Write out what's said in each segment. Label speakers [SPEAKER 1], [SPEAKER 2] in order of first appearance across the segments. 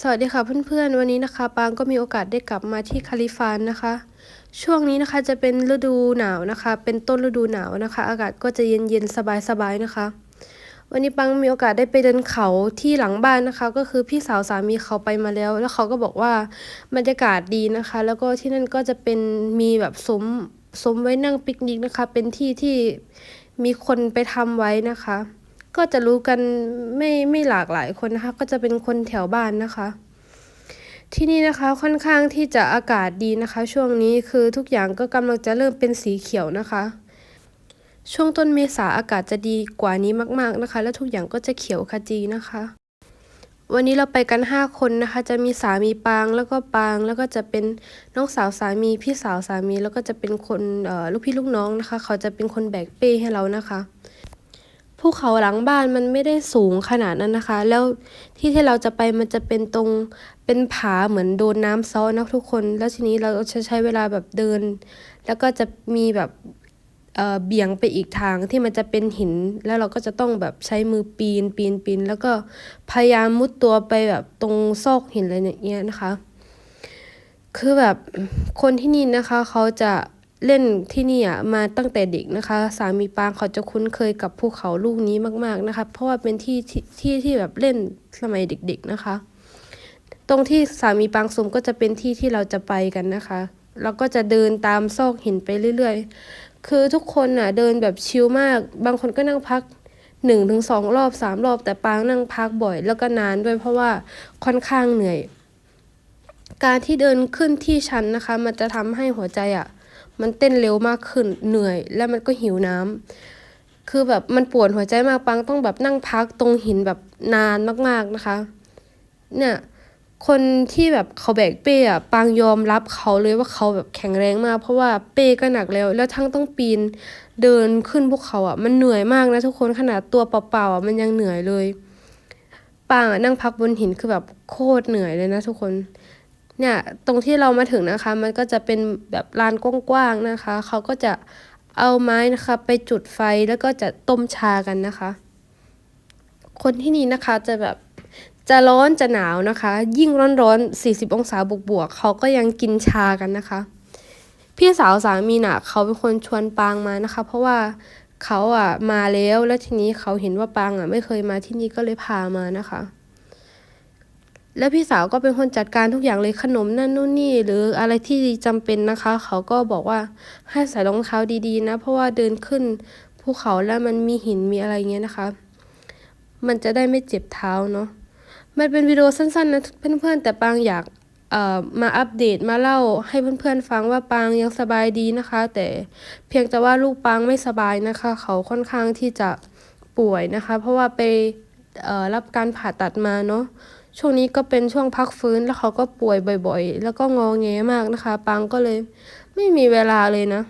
[SPEAKER 1] สวัสดีค่ะเพื่อนๆ วันนี้นะคะ ปางก็มีโอกาสได้กลับมาที่คาลิฟานนะคะ ช่วงนี้นะคะจะเป็นฤดูหนาวนะคะ เป็นต้นฤดูหนาวนะคะ อากาศก็จะเย็นๆสบายๆนะคะ วันนี้ปังมีโอกาสได้ไปเดินเขาที่หลังบ้านนะคะ ก็คือพี่สาวสามีเขาไปมาแล้ว แล้วเขาก็บอกว่าบรรยากาศดีนะคะ แล้วก็ที่นั่นก็จะเป็นมีแบบซุ้มซุ้มไว้นั่งปิกนิกนะคะ เป็นที่ที่มีคนไปทำไว้นะคะ ก็จะรู้กันไม่ไม่หลากหลายคนนะคะ ก็จะเป็นคนแถวบ้านนะคะ ที่นี่นะคะค่อนข้างที่จะอากาศดีนะคะ ช่วงนี้คือทุกอย่างก็กำลังจะเริ่มเป็นสีเขียวนะคะ ช่วงต้นเมษาอากาศจะดีกว่านี้มากๆนะคะ และทุกอย่างก็จะเขียวขจีนะคะ วันนี้เราไปกัน 5 คนนะคะ จะมีสามีปางแล้วก็ปาง แล้วก็จะเป็นน้องสาวสามีพี่สาวสามี แล้วก็จะเป็นคนเอ่อลูกพี่ลูกน้องนะคะ เขาจะเป็นคนแบกเป้ให้เรานะคะ ภูเขาหลังบ้านมันไม่ได้สูงขนาดนั้นนะคะ แล้วที่ที่เราจะไปมันจะเป็นตรงเป็นผาเหมือนโดนน้ำซ้อนะทุกคน แล้วทีนี้เราจะใช้เวลาแบบเดิน แล้วก็จะมีแบบเออเบี่ยงไปอีกทางที่มันจะเป็นหิน แล้วเราก็จะต้องแบบใช้มือปีนปีนปีน แล้วก็พยายามมุดตัวไปแบบตรงซอกหินอะไรอย่างเงี้ยนะคะ คือแบบคนที่นี่นะคะเขาจะ เล่นที่นี่อะมาตั้งแต่เด็กนะคะ สามีปางเขาจะคุ้นเคยกับภูเขาลูกนี้มากๆนะคะ เพราะว่าเป็นที่ที่ที่ที่แบบเล่นสมัยเด็ก ๆนะคะ ตรงที่สามีปางซุมก็จะเป็นที่ที่เราจะไปกันนะคะเราก็จะเดินตามซอกหินไปเรื่อยๆ คือทุกคนน่ะเดินแบบชิลมาก บางคนก็นั่งพักหนึ่งถึงสองรอบสามรอบแต่ปางนั่งพักบ่อย แล้วก็นานด้วยเพราะว่าค่อนข้างเหนื่อย การที่เดินขึ้นที่ชันนะคะ มันจะทำให้หัวใจอะ มันเต้นเร็วมากขึ้นเหนื่อย แล้วมันก็หิวน้ำคือแบบมันปวดหัวใจมากปังต้องแบบนั่งพักตรงหินแบบนานมากๆนะคะ เนี่ยคนที่แบบเขาแบกเป้อะปางยอมรับเขาเลยว่าเขาแบบแข็งแรงมาก เพราะว่าเป้ก็หนักแล้ว แล้วทั้งต้องปีนเดินขึ้นภูเขาอะมันเหนื่อยมากนะทุกคนขนาดตัวเปล่าๆอะมันยังเหนื่อยเลยปางอะนั่งพักบนหินคือแบบโคตรเหนื่อยเลยนะทุกคน เนี่ยตรงที่เรามาถึงนะคะ มันก็จะเป็นแบบลานกว้างๆนะคะ เขาก็จะเอาไม้นะคะ ไปจุดไฟแล้วก็จะต้มชากันนะคะ คนที่นี่นะคะจะแบบจะร้อนจะหนาวนะคะ ยิ่งร้อนๆ40 องศาบวกๆเขาก็ยังกินชากันนะคะ พี่สาวสามีน่ะเขาเป็นคนชวนปางมานะคะ เพราะว่าเขาอะมาแล้วแล้วทีนี้เขาเห็นว่าปางอะไม่เคยมาที่นี่ก็เลยพามานะคะ แล้วพี่สาวก็เป็นคนจัดการทุกอย่างเลยขนมนั่นนู่นนี่ หรืออะไรที่จำเป็นนะคะ เขาก็บอกว่าให้ใส่รองเท้าดีๆ นะ เพราะว่าเดินขึ้นภูเขาแล้วมันมีหินมีอะไรเงี้ยนะคะ มันจะได้ไม่เจ็บเท้าเนาะมันเป็นวิดีโอสั้นๆนะเพื่อนๆ แต่ปางอยากเอ่อมาอัปเดตมาเล่าให้เพื่อนๆฟังว่าปางยังสบายดีนะคะ แต่เพียงแต่ว่าลูกปางไม่สบายนะคะ เขาค่อนข้างที่จะป่วยนะคะ เพราะว่าไปรับการผ่าตัดมาเนาะ ช่วงนี้ก็เป็นช่วงพักฟื้นแล้วเขาก็ป่วยบ่อย ๆ แล้วก็งอแงมากนะคะ ปังก็เลยไม่มีเวลาเลยนะ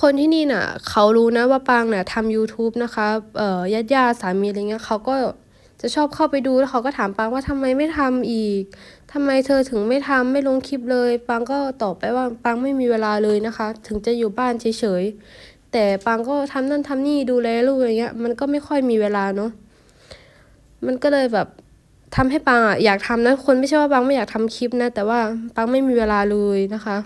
[SPEAKER 1] คนที่นี่น่ะ เขารู้นะว่าปางน่ะทำ YouTube นะคะเอ่อญาติญาติสามีอะไรเงี้ยเขาก็จะชอบเข้าไปดูแล้วเขาก็ถามปังว่าทำไมไม่ทำอีกทำไมเธอถึงไม่ทำไม่ลงคลิปเลย ปังก็ตอบไปว่าปังไม่มีเวลาเลยนะคะ ถึงจะอยู่บ้านเฉยๆแต่ปังก็ทำนั่นทำนี่ดูแลลูกอะไรเงี้ย มันก็ไม่ค่อยมีเวลาเนาะมันก็เลยแบบ ทำให้ปังอะอยากทำนะ คนไม่ใช่ว่าปังไม่อยากทำคลิปนะ แต่ว่าปังไม่มีเวลาเลยนะคะ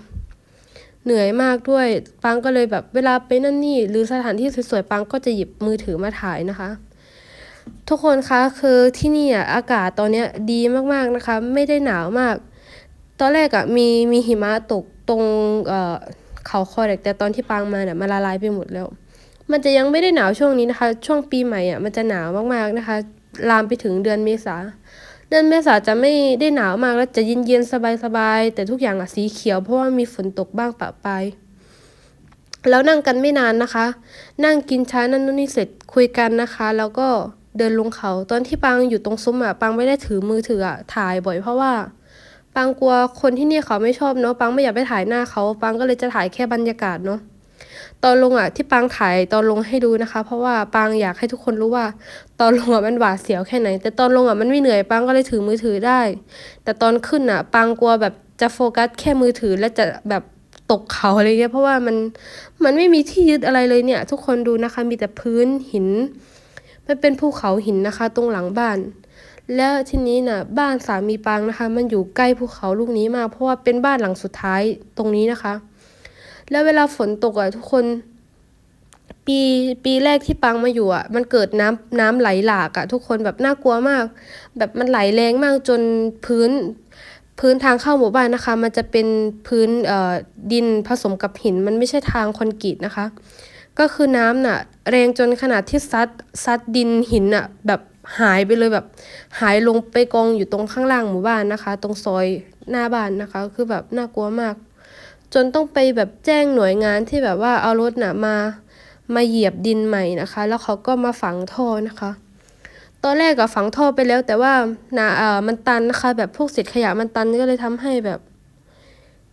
[SPEAKER 1] เหนื่อยมากด้วยปังก็เลยแบบเวลาไปนั่นนี่ หรือสถานที่สวยๆปังก็จะหยิบมือถือมาถ่ายนะคะ ทุกคนคะคือที่นี่อะอากาศตอนเนี้ยดีมากๆนะคะ ไม่ได้หนาวมาก ตอนแรกอะมีมีหิมะตกตรงเอ่อเขาคอเด็กแต่ตอนที่ปังมาเนี่ยมันละลายไปหมดแล้ว มันจะยังไม่ได้หนาวช่วงนี้นะคะ ช่วงปีใหม่อะมันจะหนาวมากๆนะคะ ลามไปถึงเดือนเมษาเดือนเมษาจะไม่ได้หนาวมากแล้วจะเย็นๆสบายๆแต่ทุกอย่างอะสีเขียวเพราะว่ามีฝนตกบ้างปะปายแล้วนั่งกันไม่นานนะคะ นั่งกินช้านั่นนู่นนี่เสร็จคุยกันนะคะ แล้วก็เดินลงเขาตอนที่ปังอยู่ตรงซุ้มอะปังไม่ได้ถือมือถืออะถ่ายบ่อยเพราะว่าปังกลัวคนที่นี่เขาไม่ชอบเนาะปังไม่อยากไปถ่ายหน้าเขาปังก็เลยจะถ่ายแค่บรรยากาศเนาะ ตอนลงอะที่ปังถ่ายตอนลงให้ดูนะคะ เพราะว่าปังอยากให้ทุกคนรู้ว่า ตอนลงอะมันหวาดเสียวแค่ไหน แต่ตอนลงอะมันไม่เหนื่อยปังก็เลยถือมือถือได้ แต่ตอนขึ้นอะปังกลัวแบบจะโฟกัสแค่มือถือแล้วจะแบบตกเขาอะไรเงี้ยเพราะว่ามันมันไม่มีที่ยึดอะไรเลยเนี่ย ทุกคนดูนะคะ มีแต่พื้นหินมันเป็นภูเขาหินนะคะ ตรงหลังบ้าน แล้วทีนี้น่ะบ้านสามีปางนะคะ มันอยู่ใกล้ภูเขาลูกนี้มากเพราะว่าเป็นบ้านหลังสุดท้ายตรงนี้นะคะ แล้วเวลาฝนตกอะทุกคน ปีปีแรกที่ปังมาอยู่อะ มันเกิดน้ำน้ำไหลหลากอะ ทุกคนแบบน่ากลัวมาก แบบมันไหลแรงมากจนพื้นพื้นทางเข้าหมู่บ้านนะคะ มันจะเป็นพื้นเอ่อดินผสมกับหิน มันไม่ใช่ทางคอนกรีตนะคะ ก็คือน้ำน่ะ แรงจนขนาดที่ซัดซัดดินหินอะ แบบหายไปเลยแบบ หายลงไปกองอยู่ตรงข้างล่างหมู่บ้านนะคะ ตรงซอยหน้าบ้านนะคะ คือแบบน่ากลัวมาก จนต้องไปแบบแจ้งหน่วยงานที่แบบว่าเอารถน่ะมา มาเหยียบดินใหม่นะคะ แล้วเขาก็มาฝังท่อนะคะ ตอนแรกก็ฝังท่อไปแล้ว แต่ว่านาเอ่อมันตันนะคะ แบบพวกเศษขยะมันตันก็เลยทำให้แบบ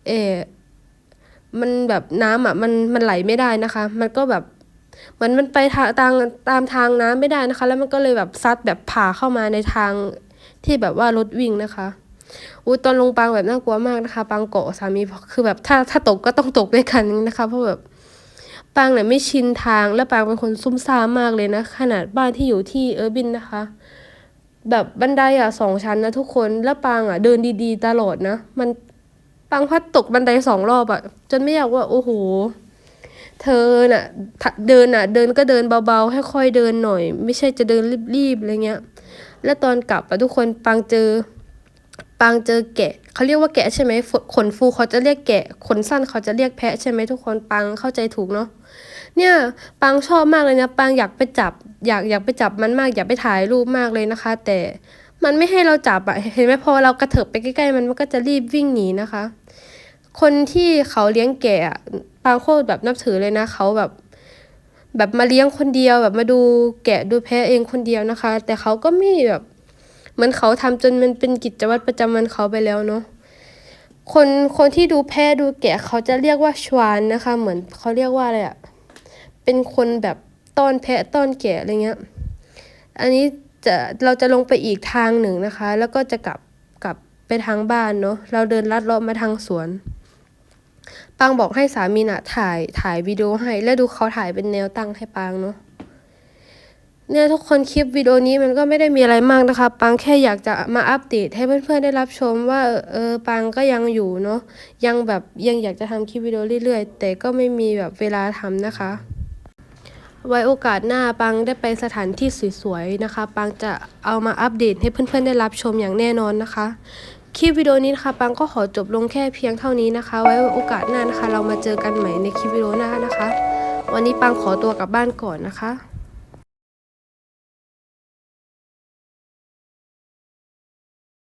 [SPEAKER 1] เออมันแบบน้ำอะมันมันไหลไม่ได้นะคะ มันก็แบบเหมือนมันไปทางตามตามทางน้ำไม่ได้นะคะ แล้วมันก็เลยแบบซัดแบบผ่าเข้ามาในทางที่แบบว่ารถวิ่งนะคะ อุ้ตอนลงปางแบบน่ากลัวมากนะคะ ปางเกาะสามีคือแบบถ้าถ้าตกก็ต้องตกด้วยกันนะคะ เพราะแบบปางเนี่ยไม่ชินทางและปางเป็นคนซุ่มซ่ามมากเลยนะ ขนาดบ้านที่อยู่ที่เออร์บินนะคะ แบบบันไดอะสองชั้นนะทุกคนแล้วปางอะเดินดีๆ ตลอดนะ มันปางพัดตกบันไดสองรอบอะ จนไม่อยากว่า โอ้โห เธอน่ะเดินน่ะ เดินก็เดินเบาๆให้ค่อยเดินหน่อย ไม่ใช่จะเดินรีบๆอะไรเงี้ย แล้วตอนกลับอะทุกคนปางเจอ ปางเจอแกะเขาเรียกว่าแกะใช่ไหมขนฟูเขาจะเรียกแกะขนสั้นเขาจะเรียกแพะใช่ไหมทุกคนปังเข้าใจถูกเนาะเนี่ยปังชอบมากเลยนะปังอยากไปจับ อยากอยากไปจับมันมาก อยากไปถ่ายรูปมากเลยนะคะ แต่มันไม่ให้เราจับอะเห็นไหมพอเรากระเถิบไปใกล้ๆมันมันก็จะรีบวิ่งหนีนะคะ คนที่เขาเลี้ยงแกะปังโคตรแบบนับถือเลยนะเขาแบบแบบมาเลี้ยงคนเดียวแบบมาดูแกะดูแพะเองคนเดียวนะคะ แต่เขาก็ไม่แบบ เหมือนเขาทำจนมันเป็นกิจวัตรประจำวันเขาไปแล้วเนาะคนคนที่ดูแพะดูแกะเขาจะเรียกว่าชวานนะคะ เหมือนเขาเรียกว่าอะไรอะเป็นคนแบบต้อนแพะต้อนแกะอะไรเงี้ย อันนี้จะเราจะลงไปอีกทางหนึ่งนะคะ แล้วก็จะกลับกลับไปทางบ้านเนาะเราเดินลัดเลาะมาทางสวนปังบอกให้สามีน่ะถ่ายถ่ายวิดีโอให้ แล้วดูเขาถ่ายเป็นแนวตั้งให้ปังเนาะ เนี่ยทุกคนคลิปวิดีโอนี้มันก็ไม่ได้มีอะไรมากนะคะ ปังแค่อยากจะมาอัปเดตให้เพื่อนๆได้รับชมว่าเออปังก็ยังอยู่เนาะยังแบบยังอยากจะทำคลิปวิดีโอเรื่อยๆ แต่ก็ไม่มีแบบเวลาทำนะคะ ไว้โอกาสหน้าปังได้ไปสถานที่สวยๆนะคะ ปังจะเอามาอัปเดตให้เพื่อนๆได้รับชมอย่างแน่นอนนะคะ คลิปวิดีโอนี้นะคะ ปังก็ขอจบลงแค่เพียงเท่านี้นะคะ ไว้โอกาสหน้านะคะ เรามาเจอกันใหม่ในคลิปวิดีโอหน้านะคะ วันนี้ปังขอตัวกลับบ้านก่อนนะคะ